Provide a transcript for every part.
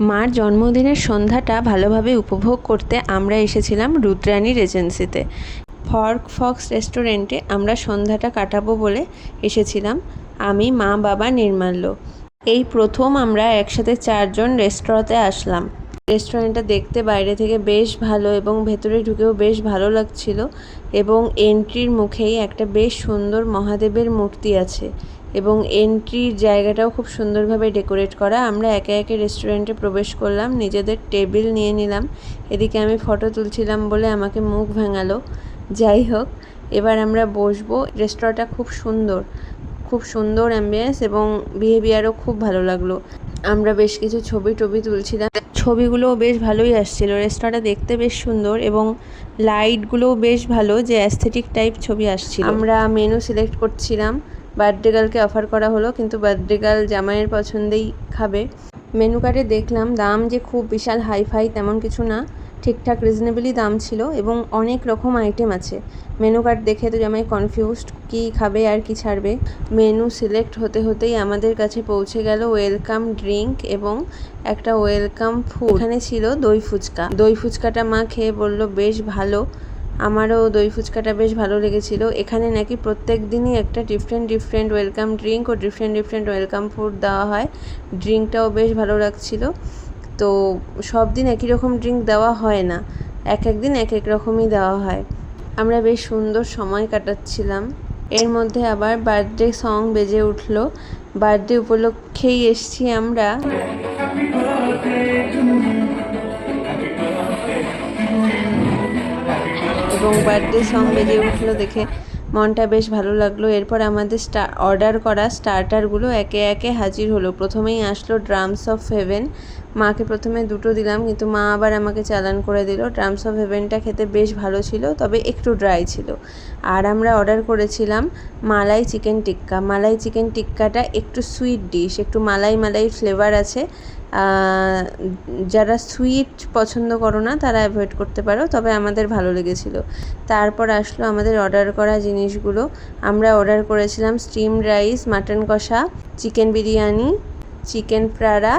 মার জন্মদিনের সন্ধ্যাটা ভালোভাবে উপভোগ করতে আমরা এসেছিলাম রুদ্রাণী রেজেন্সিতে। ফর্ক ফক্স রেস্টুরেন্টে আমরা সন্ধ্যাটা কাটাবো বলে এসেছিলাম। আমি, মা, বাবা, নির্মাল্য। এই প্রথম আমরা একসাথে চারজন রেস্তোরাঁতে আসলাম। রেস্টুরেন্টটা দেখতে বাইরে থেকে বেশ ভালো এবং ভেতরে ঢুকেও বেশ ভালো লাগছিল এবং এন্ট্রির মুখেই একটা বেশ সুন্দর মহাদেবের মূর্তি আছে। এবং এন্ট্রির জায়গাটাও খুব সুন্দরভাবে ডেকোরেট করা। আমরা একে একে রেস্টুরেন্টে প্রবেশ করলাম, নিজেদের টেবিল নিয়ে নিলাম। এদিকে আমি ফটো তুলছিলাম বলে আমাকে মুখ ভাঙালো। যাই হোক, এবার আমরা বসবো। রেস্তোরাঁটা খুব সুন্দর খুব সুন্দর অ্যাম্বিয়েন্স এবং বিহেভিয়ারও খুব ভালো লাগল। আমরা বেশ কিছু ছবি টবি তুলছিলাম। ছবিগুলোও বেশ ভালোই আসছিল। রেস্তোরাঁটা দেখতে বেশ সুন্দর এবং লাইটগুলোও বেশ ভালো যে অ্যাস্থেটিক টাইপ ছবি আসছিল। আমরা মেনু সিলেক্ট করছিলাম। বার্থডে গার্লকে অফার করা হলো, কিন্তু বার্থডে গার্ল জামাইয়ের পছন্দেই খাবে। মেনু কার্ডে দেখলাম, দাম যে খুব বিশাল হাই ফাই তেমন কিছু না, ঠিকঠাক রিজনেবলই দাম ছিল এবং অনেক রকম আইটেম আছে। মেনু কার্ড দেখে তো জামাই কনফিউজড কী খাবে আর কি ছাড়বে? মেনু সিলেক্ট হতে হতেই আমাদের কাছে পৌঁছে গেল ওয়েলকাম ড্রিঙ্ক এবং একটা ওয়েলকাম ফুড এখানে ছিল দই ফুচকা। দই ফুচকাটা মা খেয়ে বলল, বেশ ভালো। আমারও দই ফুচকাটা বেশ ভালো লেগেছিল। এখানে নাকি প্রত্যেক দিনই একটা ডিফারেন্ট ডিফারেন্ট ওয়েলকাম ড্রিঙ্ক ও ডিফারেন্ট ডিফারেন্ট ওয়েলকাম ফুড দেওয়া হয়। ড্রিঙ্কটাও বেশ ভালো লাগছিল। তো সব দিন একই রকম ড্রিঙ্ক দেওয়া হয় না। এক এক দিন এক এক রকমই দেওয়া হয়। আমরা বেশ সুন্দর সময় কাটাচ্ছিলাম। এর মধ্যে আবার বার্থডে সং বেজে উঠল। বার্থডে উপলক্ষেই এসছি আমরা। এবং বার্থডে সং বেজে উঠল দেখে মনটা বেশ ভালো লাগল। এরপর আমাদের স্টা অর্ডার করা স্টার্টারগুলো একে একে হাজির হলো। প্রথমেই আসলো ড্রামস অফ হেভেন মাকে প্রথমে দুটো দিলাম, কিন্তু মা আবার আমাকে চালান করে দিল। ড্রামস অফ হেভেনটা খেতে বেশ ভালো ছিল, তবে একটু ড্রাই ছিল। আর আমরা অর্ডার করেছিলাম মালাই চিকেন টিক্কা মালাই চিকেন টিক্কাটা একটু সুইট ডিশ একটু মালাই মালাই ফ্লেভার আছে। যারা সুইট পছন্দ করো না, তারা অ্যাভয়েড করতে পারো, তবে আমাদের ভালো লেগেছিলো। তারপর আসলো আমাদের অর্ডার করা জিনিসগুলো। আমরা অর্ডার করেছিলাম steam rice mutton kosha chicken biryani chicken প্রাড়া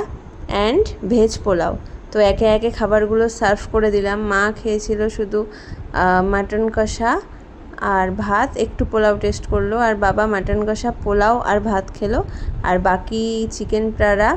and veg pulao. তো একে একে খাবারগুলো সার্ভ করে দিলাম। মা খেয়েছিল শুধু মাটন কষা আর ভাত। একটু পোলাও টেস্ট করল। আর বাবা মাটন কষা পোলাও আর ভাত খেলো। আর বাকি চিকেন প্রাড়া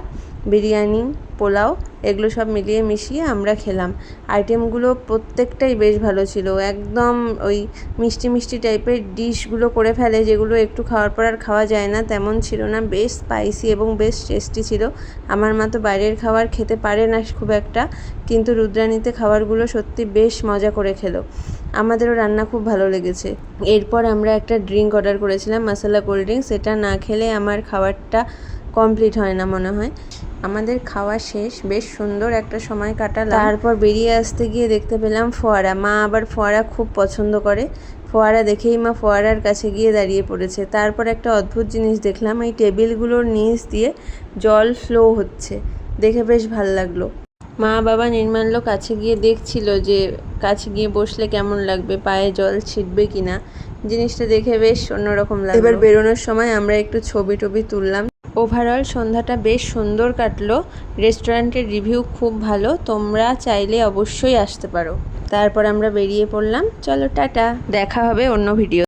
বিরিয়ানি, পোলাও, এগুলো সব মিলিয়ে মিশিয়ে আমরা খেলাম। আইটেমগুলো প্রত্যেকটাই বেশ ভালো ছিল। একদম ওই মিষ্টি মিষ্টি টাইপের ডিশগুলো করে ফেলে, যেগুলো একটু খাওয়ার পর আর খাওয়া যায় না, তেমন ছিল না। বেশ স্পাইসি এবং বেশ টেস্টি ছিল। আমার মা তো বাইরের খাবার খেতে পারে না খুব একটা, কিন্তু রুদ্রাণীতে খাবারগুলো সত্যি বেশ মজা করে খেলো। আমাদেরও রান্না খুব ভালো লেগেছে। এরপর আমরা একটা ড্রিঙ্ক অর্ডার করেছিলাম মশলা কোল্ড ড্রিঙ্ক সেটা না খেলে আমার খাবারটা কমপ্লিট হয় না মনে হয়। আমাদের খাওয়া শেষ। বেশ সুন্দর একটা সময় কাটালাম। তারপর বেরিয়ে আসতে গিয়ে দেখতে পেলাম ফোয়ারা। মা আবার ফোয়ারা খুব পছন্দ করে। ফোয়ারা দেখেই মা ফোয়ারার কাছে গিয়ে দাঁড়িয়ে পড়েছে। তারপর একটা অদ্ভুত জিনিস দেখলাম এই টেবিলগুলোর নিচ দিয়ে জল ফ্লো হচ্ছে। দেখে বেশ ভালো লাগল। মা বাবা নির্মাল্য কাছে গিয়ে দেখছিল যে কাছে গিয়ে বসলে কেমন লাগবে পায়ে জল ছিটবে কিনা। জিনিসটা দেখে বেশ অন্যরকম লাগল। এবার বেরোনোর সময় আমরা একটু ছবি টবি তুললাম। ওভারঅল সন্ধ্যাটা বেশ সুন্দর কাটলো। রেস্টুরেন্টের রিভিউ খুব ভালো। তোমরা চাইলে অবশ্যই আসতে পারো। তারপর আমরা বেরিয়ে পড়লাম। চলো, টাটা। দেখা হবে অন্য ভিডিও